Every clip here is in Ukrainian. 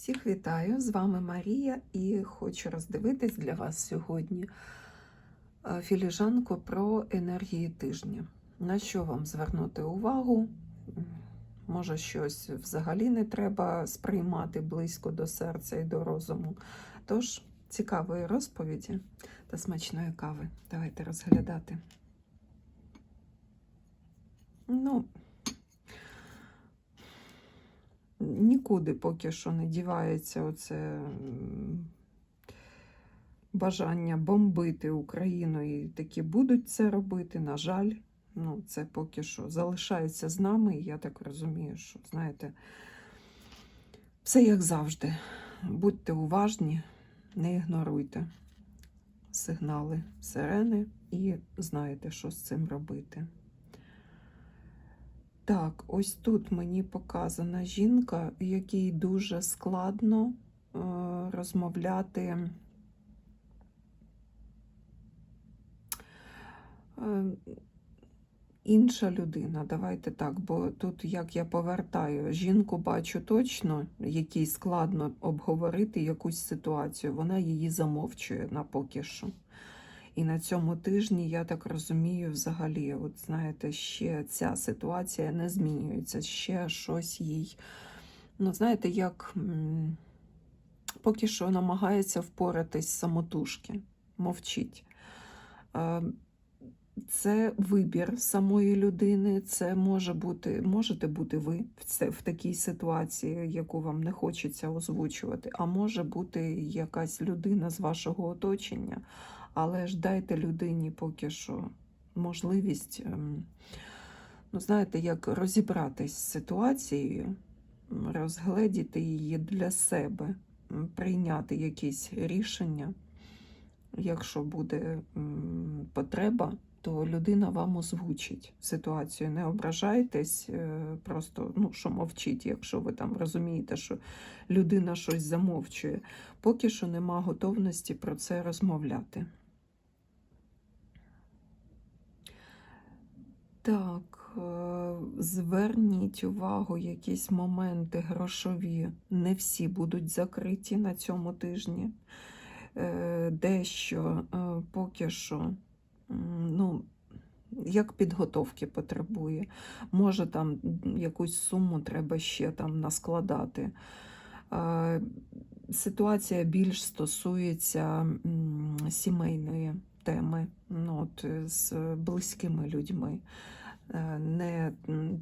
Всіх вітаю! З вами Марія і хочу роздивитись для вас сьогодні е, філіжанку про енергії тижня. На що вам звернути увагу? Може, щось взагалі не треба сприймати близько до серця і до розуму. Тож, цікавої розповіді та смачної кави. Давайте розглядати. Ну, нікуди поки що не дівається оце бажання бомбити Україну і такі будуть це робити. На жаль, ну, це поки що залишається з нами, і я так розумію, що, знаєте, все як завжди. Будьте уважні, не ігноруйте сигнали сирени і знаєте, що з цим робити. Так, ось тут мені показана жінка, якій дуже складно е, розмовляти. Е, інша людина, давайте так, бо тут, як я повертаю, жінку бачу точно, якій складно обговорити якусь ситуацію, вона її замовчує на поки що. І на цьому тижні, я так розумію, взагалі, от знаєте, ще ця ситуація не змінюється, ще щось їй. Ну, знаєте, як поки що намагається впоратись самотужки, мовчить. Це вибір самої людини, це може бути, можете бути ви в такій ситуації, яку вам не хочеться озвучувати, а може бути якась людина з вашого оточення але ж дайте людині поки що можливість, ем, ну, знаєте, як розібратись з ситуацією, розгледіти її для себе, прийняти якісь рішення. Якщо буде потреба, то людина вам озвучить ситуацію. Не ображайтесь, е, просто ну, що мовчіть, якщо ви там розумієте, що людина щось замовчує. Поки що нема готовності про це розмовляти. Так, е, зверніть увагу, якісь моменти грошові не всі будуть закриті на цьому тижні. Е, Дещо е, поки що, ну, як підготовки потребує. Може, там якусь суму треба ще там наскладати. Ситуація більш стосується сімейної теми, ну, от, е, з близькими людьми. Е, Не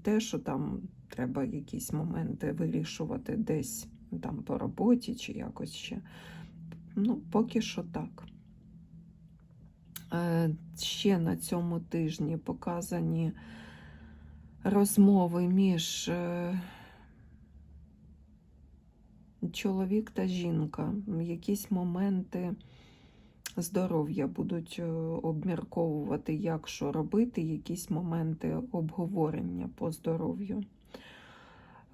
те, що там треба якісь моменти вирішувати десь там по роботі чи якось ще. Ну, поки що так. Е, Ще на цьому тижні показані розмови між чоловік та жінка. Якісь моменти здоров'я будуть е, обмірковувати, як що робити, якісь моменти обговорення по здоров'ю.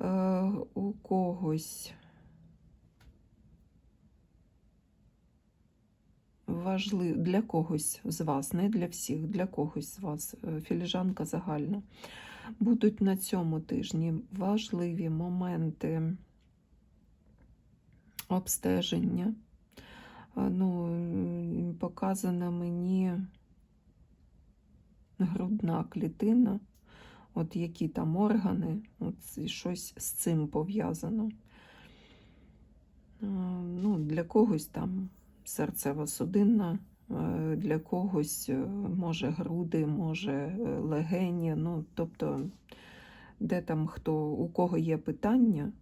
Е, У когось важливо для когось з вас, не для всіх, для когось з вас, е, філіжанка загальна. Будуть на цьому тижні важливі моменти обстеження. Ну, показана мені грудна клітина, от які там органи, от щось з цим пов'язано. Ну, для когось там серцево-судинна, е, для когось е, може груди, може е, легені. Ну, тобто, де там хто, у кого є питання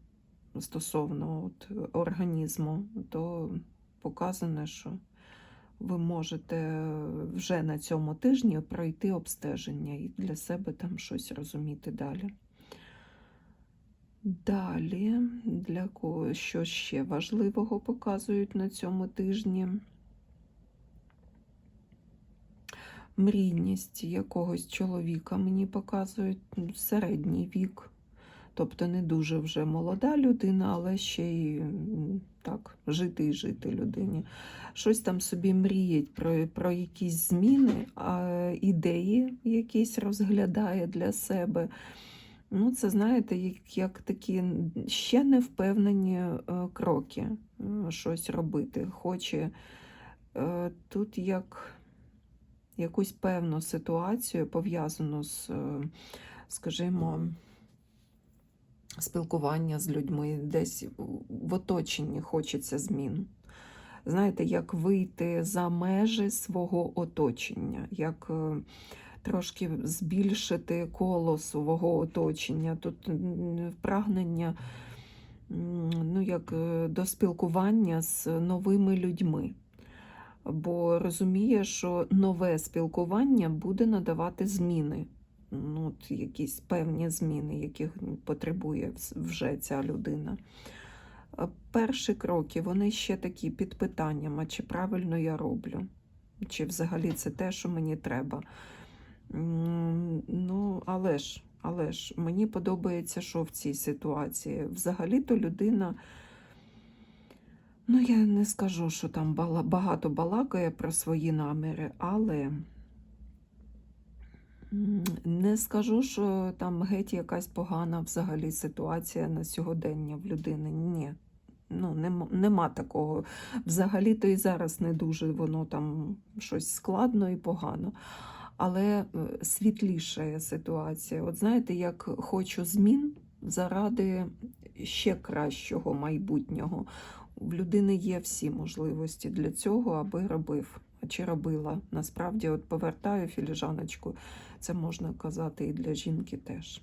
стосовно от, організму, то показано, що ви можете вже на цьому тижні пройти обстеження і для себе там щось розуміти далі. Далі, для кого що ще важливого показують на цьому тижні? Мрійність якогось чоловіка мені показують середній вік. Тобто не дуже вже молода людина, але ще й так, жити і жити людині. Щось там собі мріють про, про якісь зміни, а ідеї якісь розглядає для себе. Ну, це знаєте, як, як такі ще не впевнені е, кроки е, щось робити. Хоче е, тут як якусь певну ситуацію пов'язану з, скажімо, спілкування з людьми, десь в оточенні хочеться змін. Знаєте, як вийти за межі свого оточення, як е, трошки збільшити коло свого оточення. Тут прагнення ну, як е, до спілкування з новими людьми. Бо розуміє, що нове спілкування буде надавати зміни. Ну, якісь певні зміни, яких потребує вже ця людина. Е, Перші кроки, вони ще такі під питанням, а чи правильно я роблю, чи взагалі це те, що мені треба. Ну, але ж, але ж, мені подобається, що в цій ситуації. Взагалі-то людина, ну я не скажу, що там багато балакає про свої наміри, але не скажу, що там геть якась погана взагалі ситуація на сьогодення в людини. Ні. Ну, нема, нема такого. Взагалі-то і зараз не дуже воно там щось складно і погано. Але е, світлішає ситуація. От знаєте, як хочу змін заради ще кращого майбутнього. В людини є всі можливості для цього, аби робив. Чи робила. Насправді, от повертаю філіжаночку, це можна казати і для жінки теж.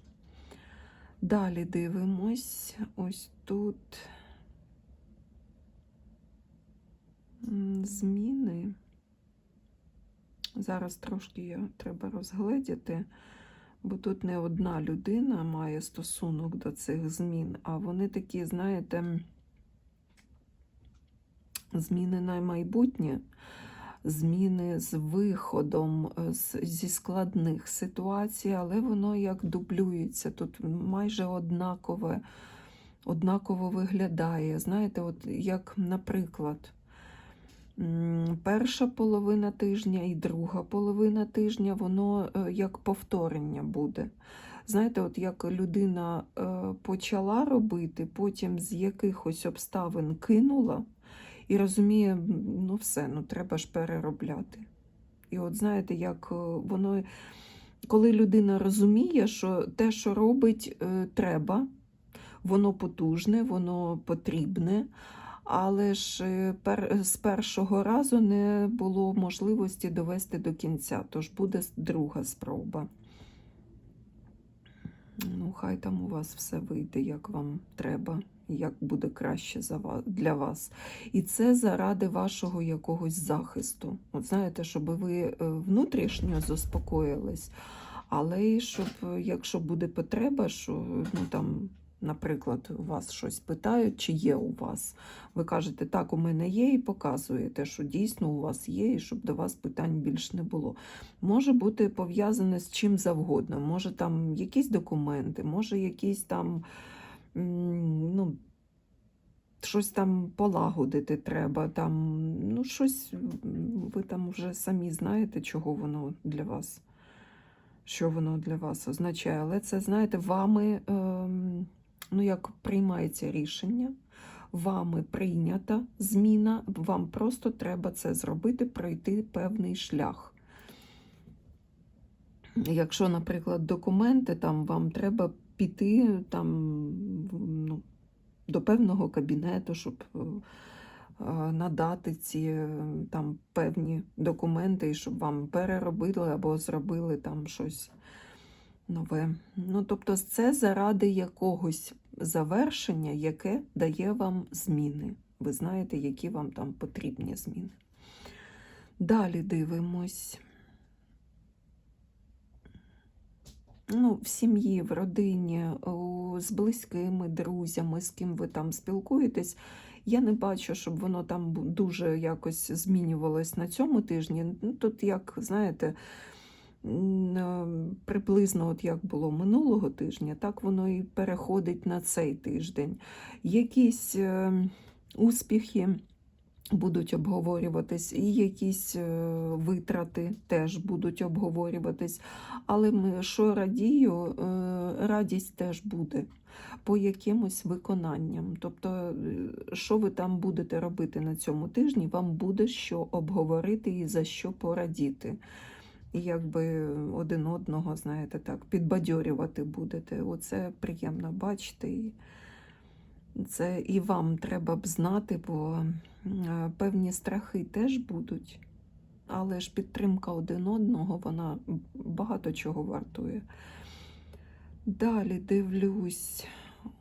Далі дивимось. Ось тут зміни. Зараз трошки я треба розгледіти, бо тут не одна людина має стосунок до цих змін, а вони такі, знаєте, зміни на майбутнє, зміни з виходом е, зі складних ситуацій, але воно як дублюється. Тут майже однакове, однаково виглядає. Знаєте, от як, наприклад, перша половина тижня і друга половина тижня, воно е, як повторення буде. Знаєте, от як людина е, почала робити, потім з якихось обставин кинула і розуміє, ну все, ну треба ж переробляти. І от знаєте, як е, воно, коли людина розуміє, що те, що робить, е, треба, воно потужне, воно потрібне, але ж е, з першого разу не було можливості довести до кінця, тож буде друга спроба. Ну, хай там у вас все вийде, як вам треба, як буде краще для вас. І це заради вашого якогось захисту. От знаєте, щоб ви е, внутрішньо заспокоїлись, але й щоб, е, якщо буде потреба, що ну там. Наприклад, у вас щось питають, чи є у вас. Ви кажете, так, у мене є, і показуєте, що дійсно у вас є, і щоб до вас питань більш не було. Може бути пов'язане з чим завгодно. Може там якісь документи, може якісь там ну, щось там полагодити треба. Там, ну, щось ви там вже самі знаєте, чого воно для вас, що воно для вас означає. Але це, знаєте, вами, ем, ну, як приймається рішення. Вами прийнята зміна, вам просто треба це зробити, пройти певний шлях. Якщо, наприклад, документи, там вам треба піти там, ну, до певного кабінету, щоб е, надати ці е, там певні документи, і щоб вам переробили або зробили там щось нове. Ну, тобто, це заради якогось завершення, яке дає вам зміни. Ви знаєте, які вам там потрібні зміни. Далі дивимось. Ну, в сім'ї, в родині, з близькими друзями, з ким ви там спілкуєтесь. Я не бачу, щоб воно там дуже якось змінювалось на цьому тижні. Ну, Тут, як знаєте, е, приблизно от як було минулого тижня, так воно і переходить на цей тиждень. Якісь е, успіхи будуть обговорюватись, і якісь е, витрати теж будуть обговорюватись. Але ми, що радію, е, радість теж буде по якимось виконанням. Тобто, е, що ви там будете робити на цьому тижні, вам буде що обговорити і за що порадіти. І якби один одного, знаєте, так, підбадьорювати будете. Оце приємно бачити. Це і вам треба б знати, бо певні страхи теж будуть. Але ж підтримка один одного, вона багато чого вартує. Далі дивлюсь,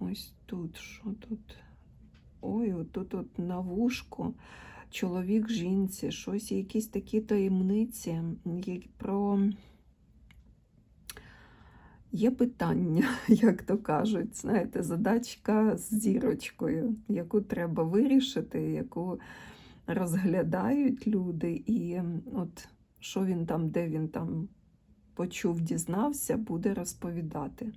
ось тут, що тут? Ой, тут от на вушку чоловік жінці, щось, якісь такі таємниці про. Є питання, як то кажуть, знаєте, задачка з зірочкою, яку треба вирішити, яку розглядають люди, і от що він там, де він там почув, дізнався, буде розповідати.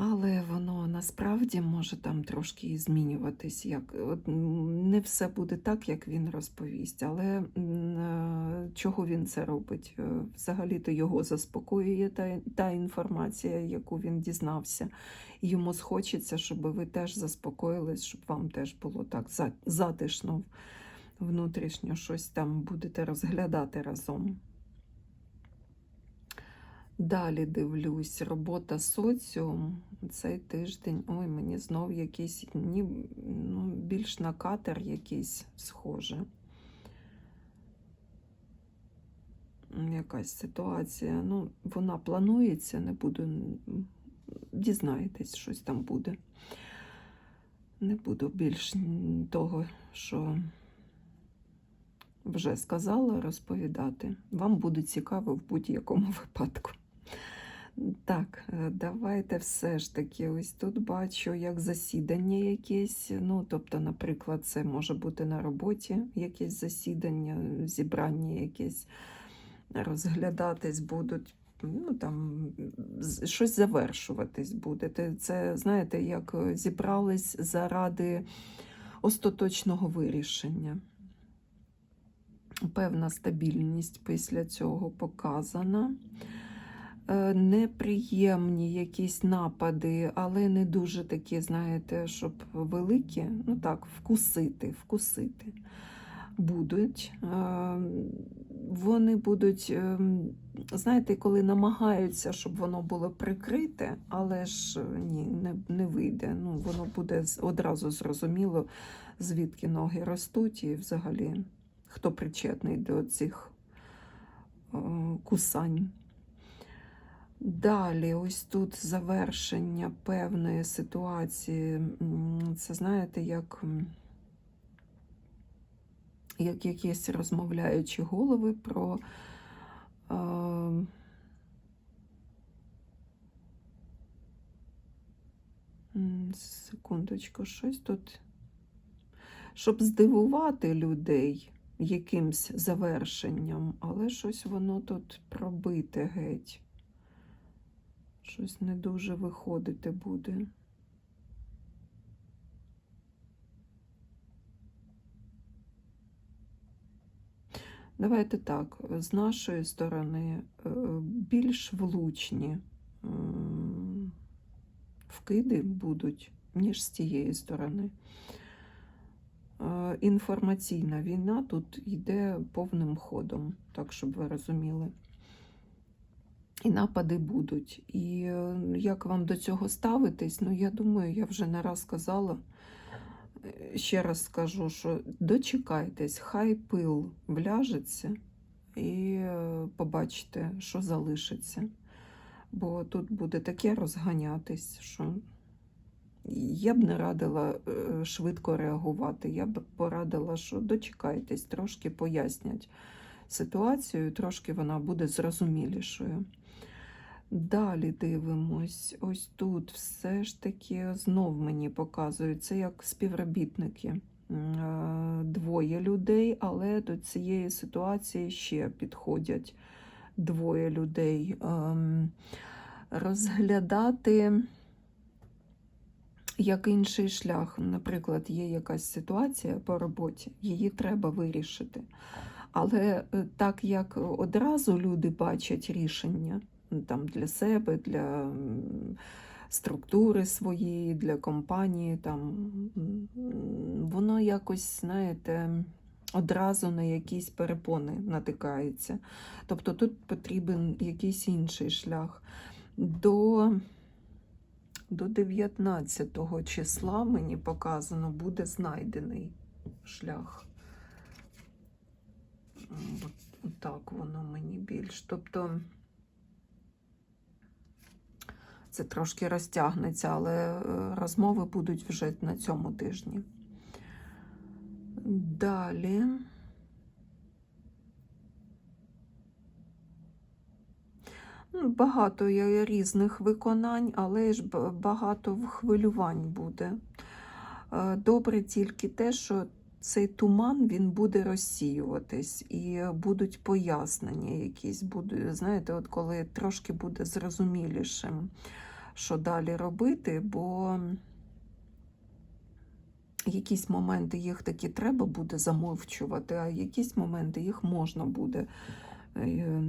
Але воно насправді може там трошки змінюватись. Як, не все буде так, як він розповість. Але е, чого він це робить? Е, Взагалі-то його заспокоює та, та інформація, яку він дізнався. Йому схочеться, щоб ви теж заспокоїлись, щоб вам теж було так затишно внутрішньо щось там будете розглядати разом. Далі дивлюсь, робота соціум. Цей тиждень, ой, мені знов якийсь ні, ну, більш на катер якийсь схоже. Якась ситуація. Ну, вона планується, не буду. Дізнаєтесь, щось там буде. Не буду більш того, що вже сказала, розповідати. Вам буде цікаво в будь-якому випадку. Так, е, давайте все ж таки, ось тут бачу як засідання якесь. Ну, тобто, наприклад, це може бути на роботі якесь засідання, зібрання якесь розглядатись будуть. Ну, там щось завершуватись буде. Це, знаєте, як е, зібрались заради остаточного вирішення. Певна стабільність після цього показана. Е, Неприємні якісь напади, але не дуже такі, знаєте, щоб великі, ну так, вкусити, вкусити будуть. Е, Вони будуть, е, знаєте, коли намагаються, щоб воно було прикрите, але ж ні, не, не вийде. Ну, воно буде одразу зрозуміло, звідки ноги ростуть, і взагалі хто причетний до цих кусань. Далі, ось тут завершення певної ситуації. Це знаєте, як, як якісь розмовляючі голови про. Е, секундочку, щось тут. Щоб здивувати людей якимсь завершенням, але щось воно тут пробите геть. Щось не дуже виходити буде. Давайте так, з нашої сторони е, більш влучні вкиди будуть, ніж з тієї сторони. Е, Інформаційна війна тут йде повним ходом, так щоб ви розуміли. І напади будуть. І е, як вам до цього ставитись? Ну, я думаю, я вже не раз казала. Е, Ще раз скажу, що дочекайтесь, хай пил вляжеться і е, побачите, що залишиться. Бо тут буде таке розганятись, що я б не радила швидко реагувати. Я б порадила, що дочекайтесь, трошки пояснять ситуацію, трошки вона буде зрозумілішою. Далі дивимось, ось тут все ж таки знов мені показують, це як співробітники. Е, Двоє людей, але до цієї ситуації ще підходять двоє людей. Ем, Розглядати як інший шлях. Наприклад, є якась ситуація по роботі, її треба вирішити. Але е, так як одразу люди бачать рішення там, для себе, для структури своєї, для компанії, там, воно якось, знаєте, одразу на якісь перепони натикається. Тобто тут потрібен якийсь інший шлях. До, до 19 числа мені показано буде знайдений шлях. Так воно мені більш. Тобто це трошки розтягнеться, але е, розмови будуть вже на цьому тижні. Далі. Ну, Багато є різних виконань, але ж багато хвилювань буде. Е, Добре тільки те, що цей туман він буде розсіюватись і будуть пояснення якісь. Буде, знаєте, от коли трошки буде зрозумілішим, що далі робити, бо якісь моменти їх таки треба буде замовчувати, а якісь моменти їх можна буде е,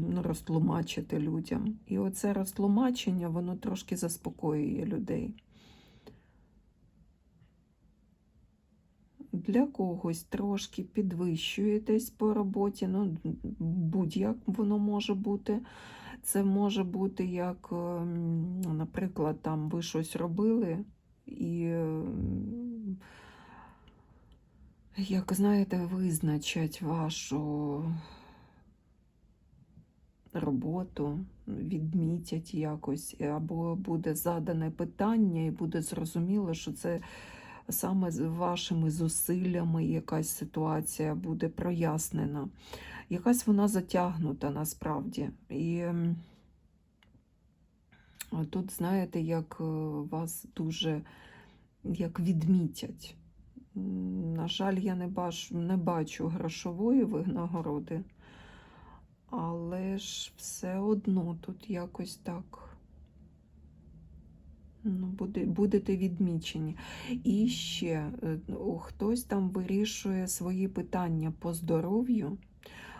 ну, розтлумачити людям. І оце розтлумачення, воно трошки заспокоює людей. Для когось трошки підвищуєтесь по роботі, ну, будь-як воно може бути. Це може бути як, ем, наприклад, там ви щось робили і, ем, як знаєте, визначать вашу роботу, відмітять якось, або буде задане питання, і буде зрозуміло, що це саме з вашими зусиллями якась ситуація буде прояснена. Якась вона затягнута насправді. І тут, знаєте, як е, вас дуже як відмітять. На жаль, я не бачу, не бачу грошової винагороди, але ж все одно тут якось так. Ну, буде, будете відмічені. І ще е, хтось там вирішує свої питання по здоров'ю.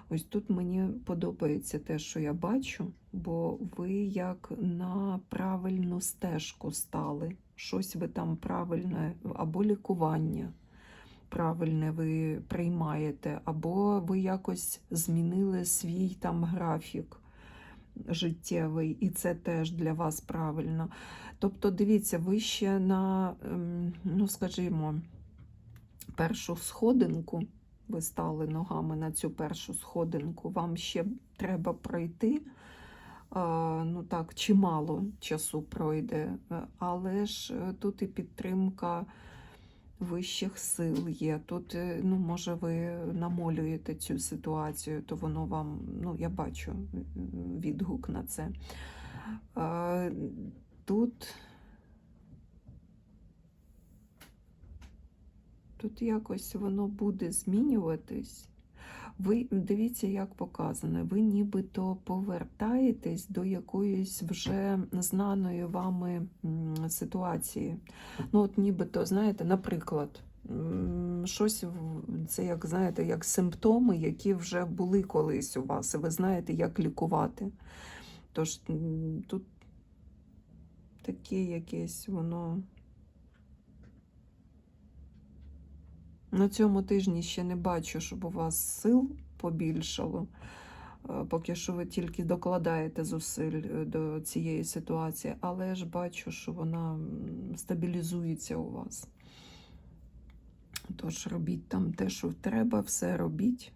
Ось тут мені подобається те, що я бачу, бо ви як на правильну стежку стали. Щось ви там правильне, або лікування правильне ви приймаєте, або ви якось змінили свій там графік життєвий, і це теж для вас правильно. Тобто, дивіться, ви ще на, ем, ну скажімо, першу сходинку, ви стали ногами на цю першу сходинку, вам ще треба пройти. Ну так, чимало часу пройде, е, але ж е, тут і підтримка вищих сил є. Тут, е, ну, може, ви намолюєте цю ситуацію, то воно вам, ну, я бачу відгук на це. Е, Тут, тут якось воно буде змінюватись. Ви дивіться, як показано, ви нібито повертаєтесь до якоїсь вже знаної вами ситуації. Ну, от нібито, знаєте, наприклад, щось це як знаєте, як симптоми, які вже були колись у вас, і ви знаєте, як лікувати. Тож тут таке якесь воно. На цьому тижні ще не бачу, щоб у вас сил побільшало. Е, Поки що ви тільки докладаєте зусиль е, до цієї ситуації, але ж бачу, що вона стабілізується у вас. Тож робіть там те, що треба, все робіть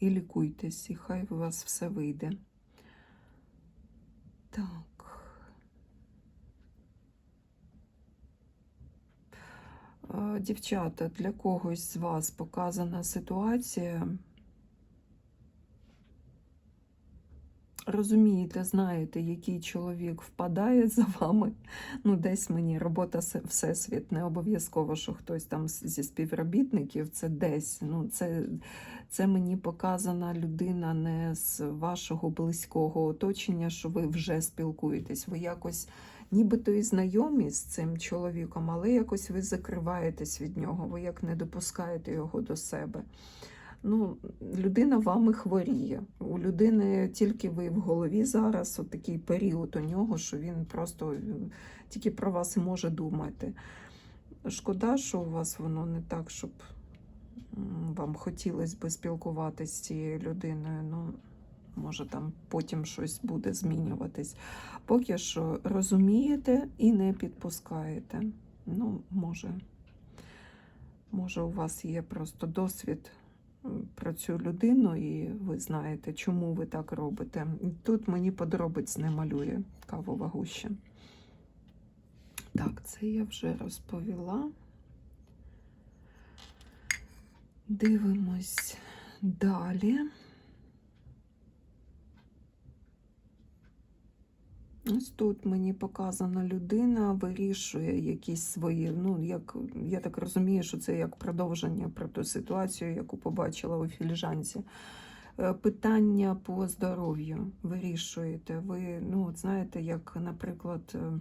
і лікуйтесь, і хай у вас все вийде. Так. Е, Дівчата, для когось з вас показана ситуація. Розумієте, знаєте, який чоловік впадає за вами. Ну, десь мені робота всесвіт, не обов'язково, що хтось там зі співробітників, це десь. Ну, це, це мені показана людина не з вашого близького оточення, що ви вже спілкуєтесь. Ви якось нібито і знайомі з цим чоловіком, але якось ви закриваєтесь від нього, ви як не допускаєте його до себе. Ну, людина вами хворіє. У людини тільки ви в голові зараз, от такий період у нього, що він просто е, тільки про вас може думати. Шкода, що у вас воно не так, щоб вам хотілося би спілкуватися з цією людиною. Ну, може, там потім щось буде змінюватись. Поки що розумієте і не підпускаєте. Ну, може, може, у вас є просто досвід про цю людину, і ви знаєте, чому ви так робите. Тут мені подробиць не малює кавова гуща. Так, це я вже розповіла. Дивимось далі. Ось тут мені показана людина вирішує якісь свої, ну, як, я так розумію, що це як продовження про ту ситуацію, яку побачила у філіжанці. Е, Питання по здоров'ю вирішуєте. Ви, ну, от знаєте, як, наприклад, е,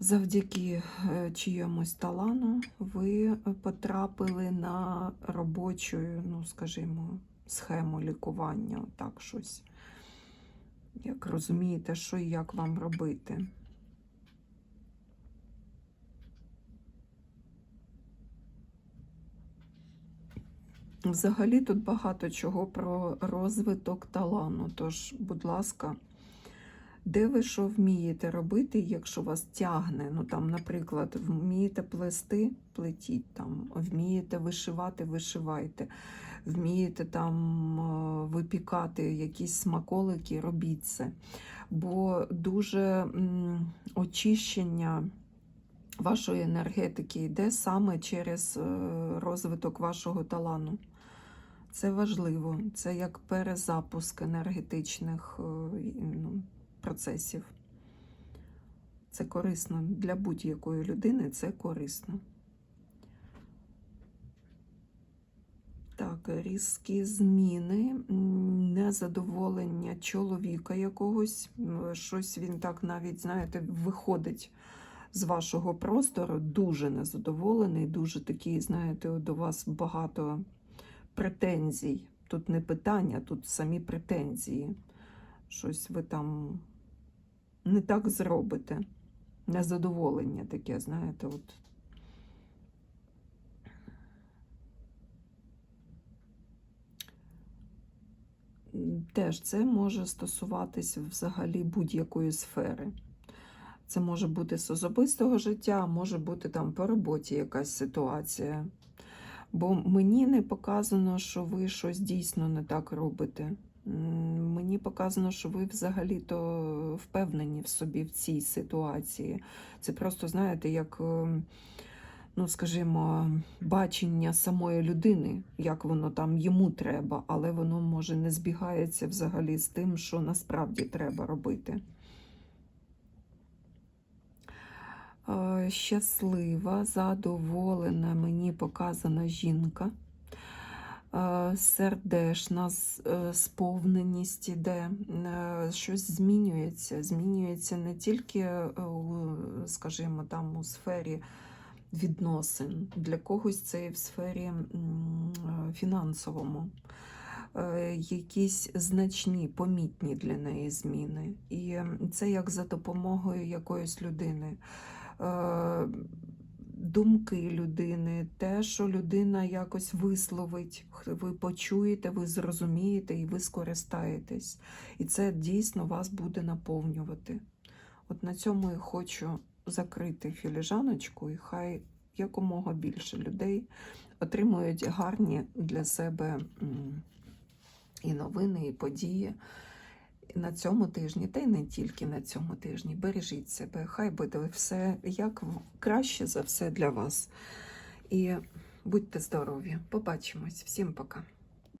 завдяки е, чиємусь талану ви потрапили на робочу, ну, скажімо, схему лікування, так щось. Як розумієте, що і як вам робити. Взагалі тут багато чого про розвиток талану. Тож, будь ласка, де ви що вмієте робити, якщо вас тягне? Ну там, наприклад, вмієте плести, плетіть там, вмієте вишивати, вишивайте, вмієте там е, випікати якісь смаколики, робіть це. Бо дуже очищення вашої енергетики йде саме через е, розвиток вашого талану. Це важливо, це як перезапуск енергетичних е, ну, процесів. Це корисно для будь-якої людини, це корисно. Так, різкі зміни, незадоволення чоловіка якогось, щось він так навіть, знаєте, виходить з вашого простору, дуже незадоволений, дуже такий, знаєте, до вас багато претензій. Тут не питання, тут самі претензії. Щось ви там не так зробите. Незадоволення таке, знаєте, от. Теж це може стосуватися взагалі будь-якої сфери. Це може бути з особистого життя, може бути там по роботі якась ситуація. Бо мені не показано, що ви щось дійсно не так робите. Мені показано, що ви взагалі-то впевнені в собі в цій ситуації. Це просто, знаєте, як, е, ну, скажімо, бачення самої людини, як воно там йому треба, але воно може не збігається взагалі з тим, що насправді треба робити. Е, Щаслива, задоволена, мені показана жінка. Е, Сердешна е, сповненість іде, щось змінюється. Змінюється не тільки, скажімо, там у сфері відносин, для когось це в сфері е, фінансовому. Е, Якісь значні, помітні для неї зміни. І це як за допомогою якоїсь людини. Е, думки людини, те, що людина якось висловить, ви почуєте, ви зрозумієте і ви скористаєтесь. І це дійсно вас буде наповнювати. От на цьому і хочу закрити філіжаночку, і хай якомога більше людей отримують гарні для себе і новини, і події. На цьому тижні, та й не тільки на цьому тижні. Бережіть себе, хай буде все як краще за все для вас. І будьте здорові. Побачимось. Всім пока.